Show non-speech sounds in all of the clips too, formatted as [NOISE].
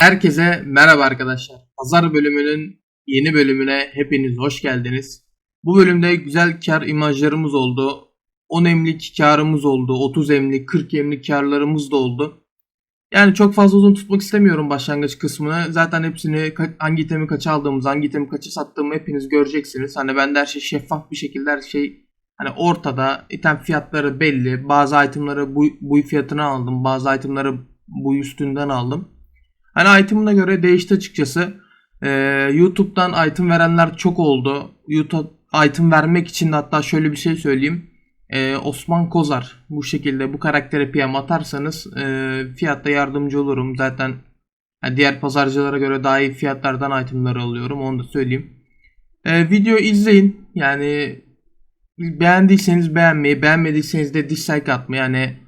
Herkese merhaba arkadaşlar. Pazar bölümünün yeni bölümüne hepiniz hoş geldiniz. Bu bölümde güzel kar imajlarımız oldu. 10 emlik karımız oldu. 30 emlik, 40 emlik karlarımız da oldu. Yani çok fazla uzun tutmak istemiyorum başlangıç kısmını. Zaten hepsini hangi itemi kaça aldığımızı, hangi itemi kaça sattığımı hepiniz göreceksiniz. Hani ben de her şey şeffaf bir şekilde her şey hani ortada. item fiyatları belli. Bazı itemları bu, bu fiyatına aldım. Bazı itemları bu üstünden aldım. Hani item'ına göre değişti açıkçası. Ee, YouTube'dan item verenler çok oldu. YouTube item vermek için hatta şöyle bir şey söyleyeyim. Ee, Osman Kozar bu şekilde bu karaktere PM atarsanız e, fiyatta yardımcı olurum. Zaten yani diğer pazarcılara göre daha iyi fiyatlardan itemları alıyorum onu da söyleyeyim. Ee, video izleyin. Yani beğendiyseniz beğenmeyi, beğenmediyseniz de dislike atmayı. Yani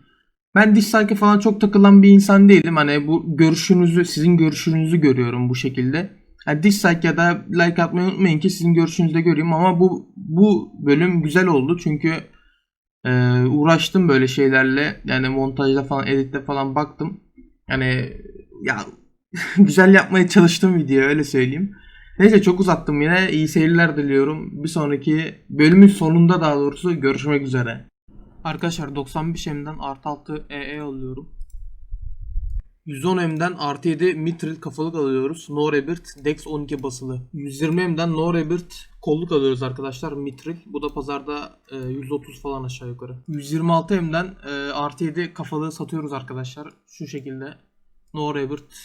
ben dislike'e falan çok takılan bir insan değilim. Hani bu görüşünüzü, sizin görüşünüzü görüyorum bu şekilde. Yani dislike ya da like atmayı unutmayın ki sizin görüşünüzü de göreyim ama bu bu bölüm güzel oldu çünkü e, uğraştım böyle şeylerle. Yani montajda falan, editte falan baktım. Yani ya [LAUGHS] güzel yapmaya çalıştım video öyle söyleyeyim. Neyse çok uzattım yine. İyi seyirler diliyorum. Bir sonraki bölümün sonunda daha doğrusu görüşmek üzere. Arkadaşlar 95M'den artı 6 EE alıyorum. 110M'den artı 7 Mitril kafalık alıyoruz. No Rebirth Dex 12 basılı. 120M'den No Rebirth kolluk alıyoruz arkadaşlar. Mitril. Bu da pazarda e, 130 falan aşağı yukarı. 126M'den e, artı 7 kafalığı satıyoruz arkadaşlar. Şu şekilde. No Rebirth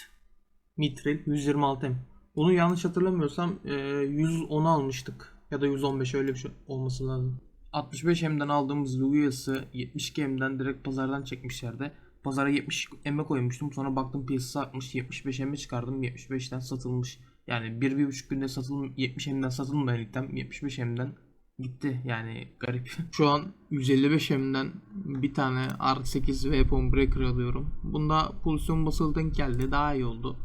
Mitril 126M. Bunu yanlış hatırlamıyorsam e, 110 almıştık. Ya da 115 öyle bir şey olması lazım. 65M'den aldığımız Luvias'ı 72M'den direkt pazardan çekmişlerdi. Pazara 70 M'e koymuştum. Sonra baktım piyasası artmış. 75 M'e çıkardım. 75'ten satılmış. Yani 1-1,5 günde satıl 70 M'den satılmayan item 75 M'den gitti. Yani garip. [LAUGHS] Şu an 155 M'den bir tane R8 Weapon Breaker alıyorum. Bunda pozisyon basılı denk geldi. Daha iyi oldu.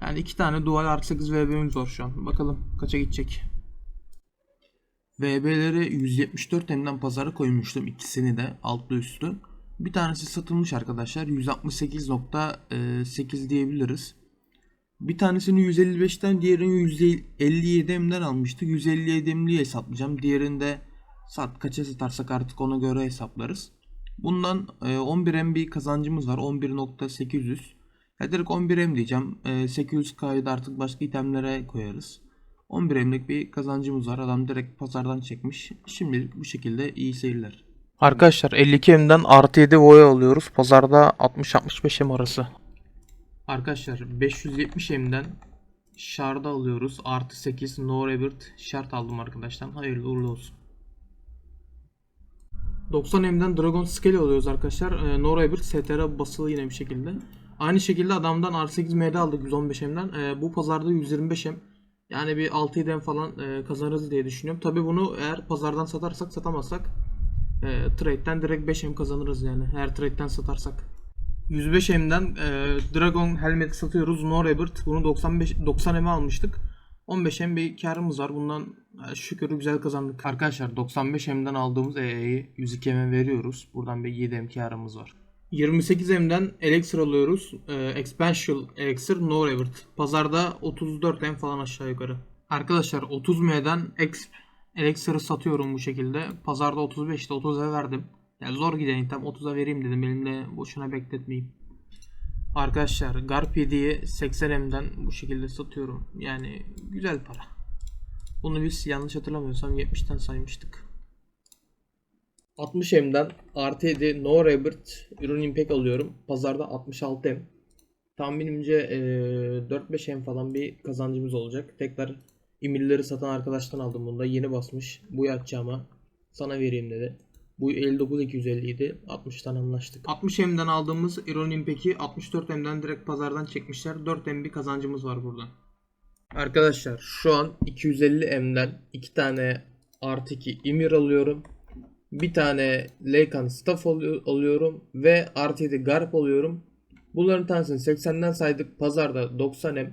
Yani iki tane dual R8 VB'miz var şu an. Bakalım kaça gidecek. VB'leri 174 M'den pazara koymuştum ikisini de altlı üstü. Bir tanesi satılmış arkadaşlar 168.8 diyebiliriz. Bir tanesini 155'ten diğerini 157 M'den almıştık. 157 M'liye hesaplayacağım. Diğerini de sat kaça satarsak artık ona göre hesaplarız. Bundan e, 11 M bir kazancımız var. 11.800. Ya direkt 11 M diyeceğim. E, 800K'yı da artık başka itemlere koyarız. 11 emlik bir kazancımız var. Adam direkt pazardan çekmiş. Şimdilik bu şekilde iyi seyirler. Arkadaşlar 52 M'den artı 7 Voya alıyoruz. Pazarda 60-65 M arası. Arkadaşlar 570 M'den Shard'ı alıyoruz. Artı 8 No Rebirth Shard aldım arkadaşlar. Hayırlı uğurlu olsun. 90 M'den Dragon Scale alıyoruz arkadaşlar. Ee, no Rebirth STR basılı yine bir şekilde. Aynı şekilde adamdan R8 MD aldık 115 M'den. Ee, bu pazarda 125 M. Yani bir 6-7'den falan e, kazanırız diye düşünüyorum. Tabi bunu eğer pazardan satarsak satamazsak e, trade'den direkt 5M kazanırız yani. Eğer trade'den satarsak. 105M'den e, Dragon Helmet satıyoruz. No Rebirth. Bunu 95 90M'e almıştık. 15M bir karımız var. Bundan e, şükür güzel kazandık. Arkadaşlar 95M'den aldığımız EE'yi 102M'e veriyoruz. Buradan bir 7M karımız var. 28M'den Elixir alıyoruz. Ee, Expansion Elixir No Revert. Pazarda 34M falan aşağı yukarı. Arkadaşlar 30M'den Exp Elixir'ı satıyorum bu şekilde. Pazarda 35'te 30'a verdim. Yani zor giden item 30'a vereyim dedim. Elimde boşuna bekletmeyeyim. Arkadaşlar Garp 7'yi 80M'den bu şekilde satıyorum. Yani güzel para. Bunu biz yanlış hatırlamıyorsam 70'ten saymıştık. 60M'den artı 7 No Rebirth ürün impact alıyorum. Pazarda 66M. Tahminimce e, 4-5M falan bir kazancımız olacak. Tekrar emirleri satan arkadaştan aldım bunu da. Yeni basmış. Bu yapacağıma sana vereyim dedi. Bu 59-250 idi. 60'tan anlaştık. 60M'den aldığımız Iron Impact'i 64M'den direkt pazardan çekmişler. 4M bir kazancımız var burada. Arkadaşlar şu an 250M'den 2 tane artı 2 emir alıyorum. Bir tane Leican Staff alıyor- alıyorum ve artı 7 Garp alıyorum. Bunların tanesini 80'den saydık. Pazarda 90M.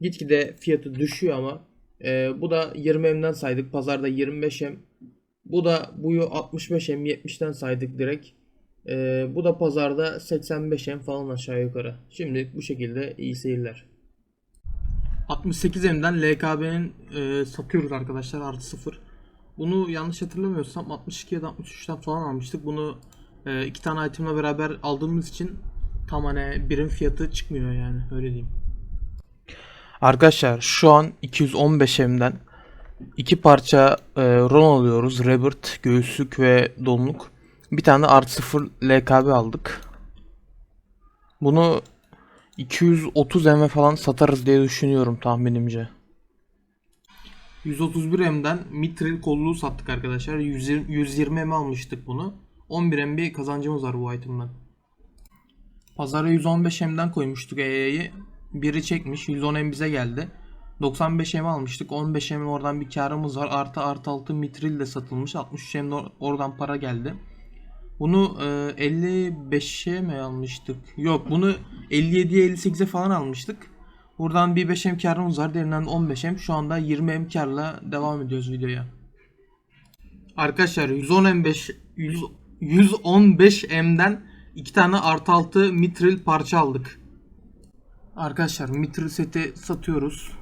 Gitgide fiyatı düşüyor ama e, bu da 20M'den saydık. Pazarda 25M. Bu da buyu 65M 70'ten saydık direkt. Ee, bu da pazarda 85M falan aşağı yukarı. Şimdilik bu şekilde iyi seyirler. 68M'den LKB'nin e, satıyoruz arkadaşlar artı 0. Bunu yanlış hatırlamıyorsam 62 ya da 63'ten falan almıştık. Bunu e, iki tane itemle beraber aldığımız için tam hani birim fiyatı çıkmıyor yani öyle diyeyim. Arkadaşlar şu an 215M'den iki parça e, ron alıyoruz. Rebirth, göğüslük ve donluk. Bir tane artı 0 LKB aldık. Bunu 230 M falan satarız diye düşünüyorum tahminimce. 131M'den mitril kolluğu sattık arkadaşlar. 120, 120 M almıştık bunu. 11 M bir kazancımız var bu item'dan. Pazara 115 M'den koymuştuk EA'yı. Biri çekmiş. 110 M bize geldi. 95 M almıştık. 15 M oradan bir karımız var. Artı artı altı mitril de satılmış. 63 M or- oradan para geldi. Bunu e, 55'e mi almıştık? Yok bunu 57'ye 58'e falan almıştık. Buradan bir 5M karımız var. Derinden 15M. Şu anda 20M karla devam ediyoruz videoya. Arkadaşlar 110M5 100 115M'den iki tane artı altı mitril parça aldık. Arkadaşlar mitril seti satıyoruz.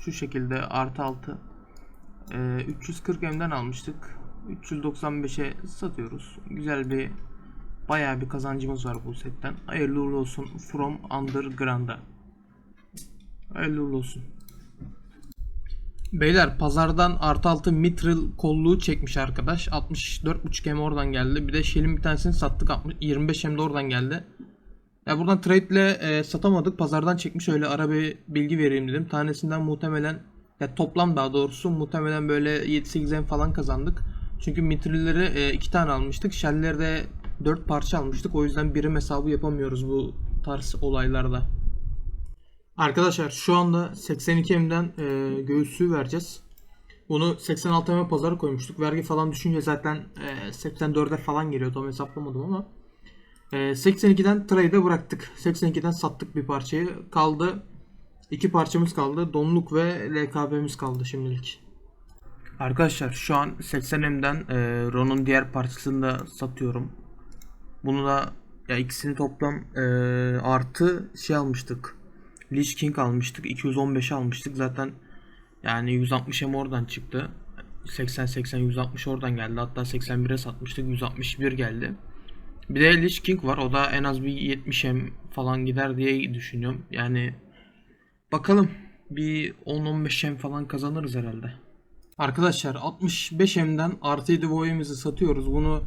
Şu şekilde artı altı. Ee, 340M'den almıştık. 395'e satıyoruz. Güzel bir bayağı bir kazancımız var bu setten. Hayırlı uğurlu olsun From Underground'a. Hayırlı olsun. Beyler pazardan artı altı mitril kolluğu çekmiş arkadaş. 64.5 M oradan geldi. Bir de Shell'in bir tanesini sattık. 60, 25 M de oradan geldi. Ya buradan trade ile e, satamadık. Pazardan çekmiş öyle ara bir bilgi vereyim dedim. Tanesinden muhtemelen ya toplam daha doğrusu muhtemelen böyle 7-8 M falan kazandık. Çünkü mitrilleri e, iki tane almıştık. Shell'leri de 4 parça almıştık. O yüzden birim hesabı yapamıyoruz bu tarz olaylarda. Arkadaşlar şu anda 82M'den e, göğüslüğü vereceğiz. Bunu 86M pazara koymuştuk. Vergi falan düşünce zaten e, 84'e falan geliyor. Tam hesaplamadım ama. E, 82'den trade'e bıraktık. 82'den sattık bir parçayı. Kaldı. iki parçamız kaldı. Donluk ve LKB'miz kaldı şimdilik. Arkadaşlar şu an 80M'den e, Ron'un diğer parçasını da satıyorum. Bunu da ya ikisini toplam e, artı şey almıştık. Lich King almıştık. 215 almıştık. Zaten yani 160 M oradan çıktı. 80 80 160 oradan geldi. Hatta 81'e satmıştık. 161 geldi. Bir de Lich King var. O da en az bir 70 M falan gider diye düşünüyorum. Yani bakalım bir 10-15 M falan kazanırız herhalde. Arkadaşlar 65M'den artı 7 boyamızı satıyoruz. Bunu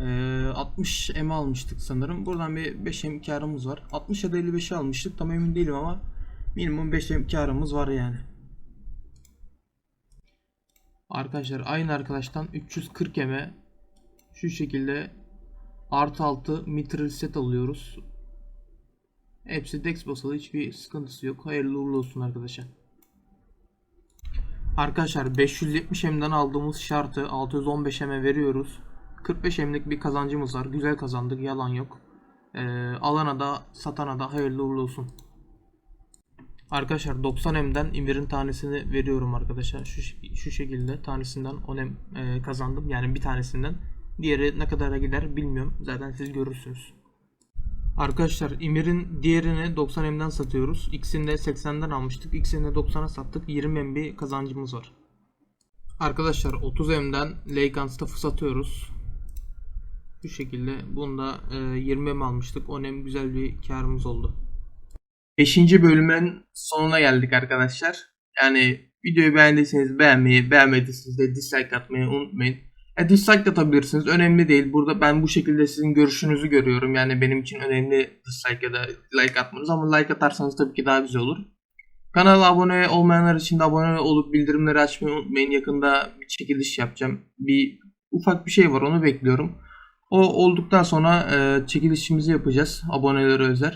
e, 60M almıştık sanırım. Buradan bir 5M karımız var. 60 ya da 55'i almıştık. Tam emin değilim ama minimum 5M karımız var yani. Arkadaşlar aynı arkadaştan 340M'e şu şekilde artı 6 mitril set alıyoruz. Hepsi dex basalı hiçbir sıkıntısı yok. Hayırlı uğurlu olsun arkadaşlar. Arkadaşlar 570M'den aldığımız şartı 615M'e veriyoruz. 45M'lik bir kazancımız var. Güzel kazandık. Yalan yok. Ee, alana da satana da hayırlı uğurlu olsun. Arkadaşlar 90M'den imirin tanesini veriyorum arkadaşlar. Şu, şu şekilde tanesinden 10M e, kazandım. Yani bir tanesinden. Diğeri ne kadara gider bilmiyorum. Zaten siz görürsünüz. Arkadaşlar İmir'in diğerini 90M'den satıyoruz. İkisini de 80'den almıştık. İkisini de 90'a sattık. 20M bir kazancımız var. Arkadaşlar 30M'den Leican Staff'ı satıyoruz. Bu şekilde bunu da e, 20M almıştık. 10M güzel bir karımız oldu. 5. bölümün sonuna geldik arkadaşlar. Yani videoyu beğendiyseniz beğenmeyi, beğenmediyseniz de dislike atmayı unutmayın. E, dislike de atabilirsiniz. Önemli değil. Burada ben bu şekilde sizin görüşünüzü görüyorum. Yani benim için önemli dislike ya da like atmanız. Ama like atarsanız tabii ki daha güzel olur. Kanala abone olmayanlar için de abone olup bildirimleri açmayı unutmayın. Yakında bir çekiliş yapacağım. Bir ufak bir şey var onu bekliyorum. O olduktan sonra e, çekilişimizi yapacağız. Abonelere özel.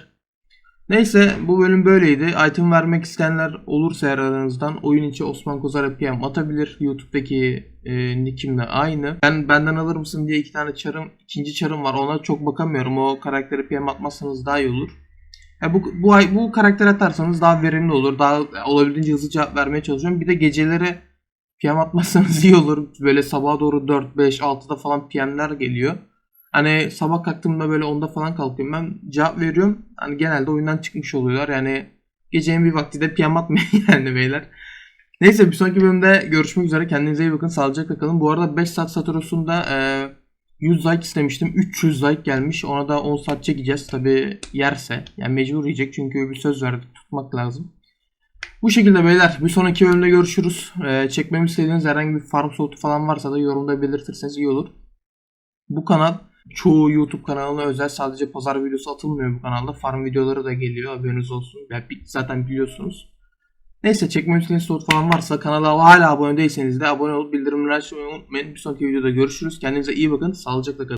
Neyse bu bölüm böyleydi. Item vermek isteyenler olursa eğer aranızdan oyun içi Osman Kozar'a PM atabilir. YouTube'daki e, nickimle aynı. Ben benden alır mısın diye iki tane çarım, ikinci çarım var. Ona çok bakamıyorum. O karakteri PM atmazsanız daha iyi olur. Ya bu bu bu karakter atarsanız daha verimli olur. Daha olabildiğince hızlı cevap vermeye çalışıyorum. Bir de geceleri PM atmazsanız iyi olur. Böyle sabaha doğru 4 5 6'da falan PM'ler geliyor. Hani sabah kalktığımda böyle onda falan kalkıyorum ben cevap veriyorum. Hani genelde oyundan çıkmış oluyorlar. Yani gecenin bir vakti de piyam atmayın [LAUGHS] yani beyler. Neyse bir sonraki bölümde görüşmek üzere. Kendinize iyi bakın. Sağlıcakla kalın. Bu arada 5 saat Saturos'unda e, 100 like istemiştim. 300 like gelmiş. Ona da 10 saat çekeceğiz. Tabi yerse. Yani mecbur yiyecek. Çünkü bir söz verdik. Tutmak lazım. Bu şekilde beyler. Bir sonraki bölümde görüşürüz. E, çekmemi istediğiniz herhangi bir farm slotu falan varsa da yorumda belirtirseniz iyi olur. Bu kanal çoğu YouTube kanalına özel sadece pazar videosu atılmıyor bu kanalda. Farm videoları da geliyor haberiniz olsun. Yani zaten biliyorsunuz. Neyse çekmem istediğiniz soru falan varsa kanala hala abone değilseniz de abone olup bildirimleri açmayı unutmayın. Bir sonraki videoda görüşürüz. Kendinize iyi bakın. Sağlıcakla kalın.